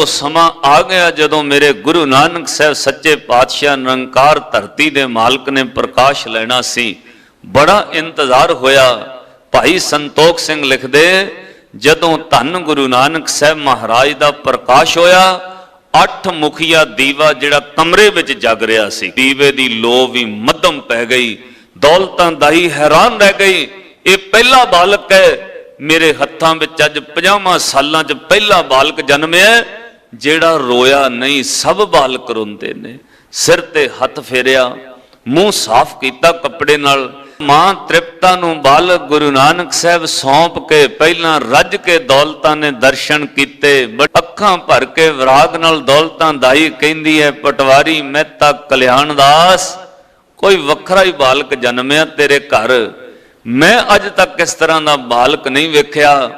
ਉਹ ਸਮਾਂ ਆ ਗਿਆ ਜਦੋਂ ਮੇਰੇ ਗੁਰੂ ਨਾਨਕ ਸਾਹਿਬ ਸੱਚੇ ਪਾਤਸ਼ਾਹ ਨਿਰੰਕਾਰ ਧਰਤੀ ਦੇ ਮਾਲਕ ਨੇ ਪ੍ਰਕਾਸ਼ ਲੈਣਾ ਸੀ। ਬੜਾ ਇੰਤਜ਼ਾਰ ਹੋਇਆ। ਭਾਈ ਸੰਤੋਖ ਸਿੰਘ ਲਿਖਦੇ, ਜਦੋਂ ਧੰਨ ਗੁਰੂ ਨਾਨਕ ਸਾਹਿਬ ਮਹਾਰਾਜ ਦਾ ਪ੍ਰਕਾਸ਼ ਹੋਇਆ, ਅੱਠ ਮੁਖੀਆ ਦੀਵਾ ਜਿਹੜਾ ਕਮਰੇ ਵਿੱਚ ਜਗ ਰਿਹਾ ਸੀ। ਦੀਵੇ ਦੀ ਲੋ ਵੀ ਮੱਧਮ ਪੈ ਗਈ। ਦੌਲਤਾਂ ਦਾਈ ਹੈਰਾਨ ਰਹਿ ਗਈ। ਇਹ ਪਹਿਲਾ ਬਾਲਕ ਹੈ। ਮੇਰੇ ਹੱਥਾਂ ਵਿੱਚ ਅੱਜ 50 ਸਾਲਾਂ 'ਚ ਪਹਿਲਾ ਬਾਲਕ ਜਨਮਿਆ ਜਿਹੜਾ ਰੋਇਆ ਨਹੀਂ, ਸਭ ਬਾਲਕ ਰੋਂਦੇ ਨੇ। ਸਿਰ ਤੇ ਹੱਥ ਫੇਰਿਆ, ਮੂੰਹ ਸਾਫ਼ ਕੀਤਾ ਕੱਪੜੇ ਨਾਲ। ਮਾਂ ਤ੍ਰਿਪਤਾ ਨੂੰ ਬਾਲਕ ਗੁਰੂ ਨਾਨਕ ਸਾਹਿਬ ਸੌਂਪ ਕੇ ਪਹਿਲਾਂ ਰੱਜ ਕੇ ਦੌਲਤਾਂ ਨੇ ਦਰਸ਼ਨ ਕੀਤੇ। ਅੱਖਾਂ ਭਰ ਕੇ ਵਿਰਾਗ ਨਾਲ ਦੌਲਤਾਂ ਦਾਈ ਕਹਿੰਦੀ ਹੈ ਪਟਵਾਰੀ ਮਹਿਤਾ ਕਲਿਆਣ ਦਾਸ ਕੋਈ ਵੱਖਰਾ ਹੀ ਬਾਲਕ ਜਨਮਿਆ ਤੇਰੇ ਘਰ। ਮੈਂ ਅੱਜ ਤੱਕ ਇਸ ਤਰ੍ਹਾਂ ਦਾ ਬਾਲਕ ਨਹੀਂ ਵੇਖਿਆ।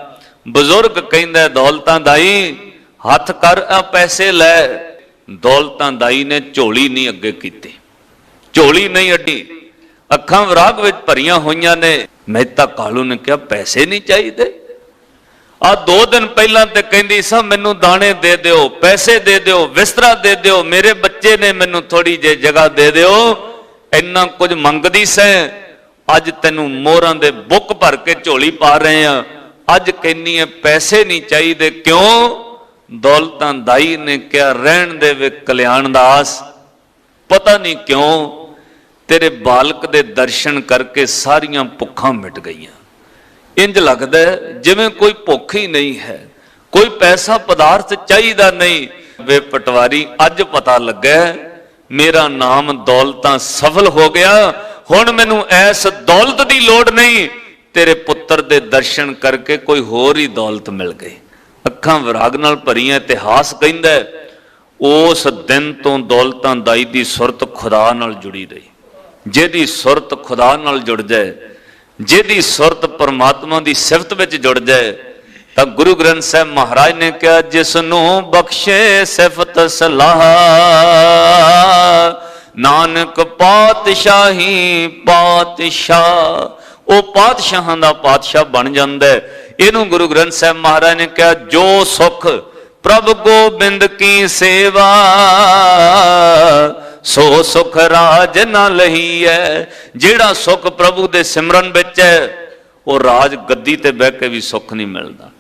ਬਜ਼ੁਰਗ ਕਹਿੰਦਾ, ਦੌਲਤਾਂ ਦਾਈ ਹੱਥ ਕਰ, ਆ ਪੈਸੇ ਲੈ। ਦੌਲਤਾਂ ਦਾਈ ਨੇ ਝੋਲੀ ਨਹੀਂ ਅੱਗੇ ਕੀਤੀ। ਝੋਲੀ ਨਹੀਂ ਅੱਡੀ। ਅੱਖਾਂ ਵਿਰਾਗ ਵਿੱਚ ਭਰੀਆਂ ਹੋਈਆਂ ਨੇ। ਮਹਿਤਾ ਕਾਲੂ ਨੇ ਕਿਹਾ, ਪੈਸੇ ਨਹੀਂ ਚਾਹੀਦੇ। ਆ ਦੋ ਦਿਨ ਪਹਿਲਾਂ ਤੇ ਕਹਿੰਦੀ ਸਾਂ, ਮੈਨੂੰ ਦਾਣੇ ਦੇ ਦਿਓ, ਪੈਸੇ ਦੇ ਦਿਓ ਵਿਸਤਰਾ ਦੇ ਦਿਓ। ਮੇਰੇ ਬੱਚੇ ਨੇ ਮੈਨੂੰ ਥੋੜੀ ਜਿਹੀ ਜਗ੍ਹਾ ਦੇ ਦਿਓ। ਇੰਨਾ ਕੁਝ ਮੰਗਦੀ ਸੈਂ। ਅੱਜ ਤੈਨੂੰ ਮੋਹਰਾਂ ਦੇ ਬੁੱਕ ਭਰ ਕੇ ਝੋਲੀ ਪਾ ਰਹੇ ਆ। ਅੱਜ ਕਹਿੰਨੀ ਹੈ ਪੈਸੇ ਨਹੀਂ ਚਾਹੀਦੇ। ਕਿਉਂ? ਦੌਲਤਾਂ ਦਾਈ ਨੇ ਕਿਹਾ, ਰਹਿਣ ਦੇ ਵੇ ਕਲਿਆਣ ਦਾਸ, ਪਤਾ ਨਹੀਂ ਕਿਉਂ ਤੇਰੇ ਬਾਲਕ ਦੇ ਦਰਸ਼ਨ ਕਰਕੇ ਸਾਰੀਆਂ ਭੁੱਖਾਂ ਮਿਟ ਗਈਆਂ। ਇੰਜ ਲੱਗਦਾ ਜਿਵੇਂ ਕੋਈ ਭੁੱਖ ਹੀ ਨਹੀਂ ਹੈ, ਕੋਈ ਪੈਸਾ ਪਦਾਰਥ ਚਾਹੀਦਾ ਨਹੀਂ। ਵੇ ਪਟਵਾਰੀ, ਅੱਜ ਪਤਾ ਲੱਗਾ ਮੇਰਾ ਨਾਮ ਦੌਲਤਾਂ ਸਫਲ ਹੋ ਗਿਆ, ਹੁਣ ਮੈਨੂੰ ਐਸ ਦੌਲਤ ਦੀ ਲੋੜ ਨਹੀਂ। ਤੇਰੇ ਪੁੱਤਰ ਦੇ ਦਰਸ਼ਨ ਕਰਕੇ ਕੋਈ ਹੋਰ ਹੀ ਦੌਲਤ ਮਿਲ ਗਈ। ਅੱਖਾਂ ਵਿਰਾਗ ਨਾਲ ਭਰੀਆਂ, ਇਤਿਹਾਸ ਕਹਿੰਦਾ ਉਸ ਦਿਨ ਤੋਂ ਦੌਲਤਾਂ ਦਾਈ ਦੀ ਸੁਰਤ ਖੁਦਾ ਨਾਲ ਜੁੜੀ ਰਹੀ। ਜਿਹਦੀ ਸੁਰਤ ਖੁਦਾ ਨਾਲ ਜੁੜ ਜਾਏ, ਜਿਹਦੀ ਸੁਰਤ ਪਰਮਾਤਮਾ ਦੀ ਸਿਫਤ ਵਿੱਚ ਜੁੜ ਜਾਏ, ਤਾਂ ਗੁਰੂ ਗ੍ਰੰਥ ਸਾਹਿਬ ਮਹਾਰਾਜ ਨੇ ਕਿਹਾ ਜਿਸ ਨੂੰ ਬਖਸ਼ੇ ਸਿਫਤ ਸਲਾਹ, ਨਾਨਕ ਪਾਤਸ਼ਾਹੀ ਪਾਤਸ਼ਾਹ, ਉਹ ਪਾਤਸ਼ਾਹਾਂ ਦਾ ਪਾਤਸ਼ਾਹ ਬਣ ਜਾਂਦਾ ਹੈ। ਇਹਨੂੰ ਗੁਰੂ ਗ੍ਰੰਥ ਸਾਹਿਬ ਮਹਾਰਾਜ ਨੇ ਕਿਹਾ, ਜੋ ਸੁਖ ਪ੍ਰਭ ਗੋਬਿੰਦ ਕੀ ਸੇਵਾ, ਸੋ ਸੁਖ ਰਾਜ ਨਾ ਲਹੀ ਹੈ ਜਿਹੜਾ ਸੁਖ ਪ੍ਰਭੂ ਦੇ ਸਿਮਰਨ ਵਿੱਚ ਹੈ, ਉਹ ਰਾਜ ਗੱਦੀ ਤੇ ਬਹਿ ਕੇ ਵੀ ਸੁੱਖ ਨਹੀਂ ਮਿਲਦਾ।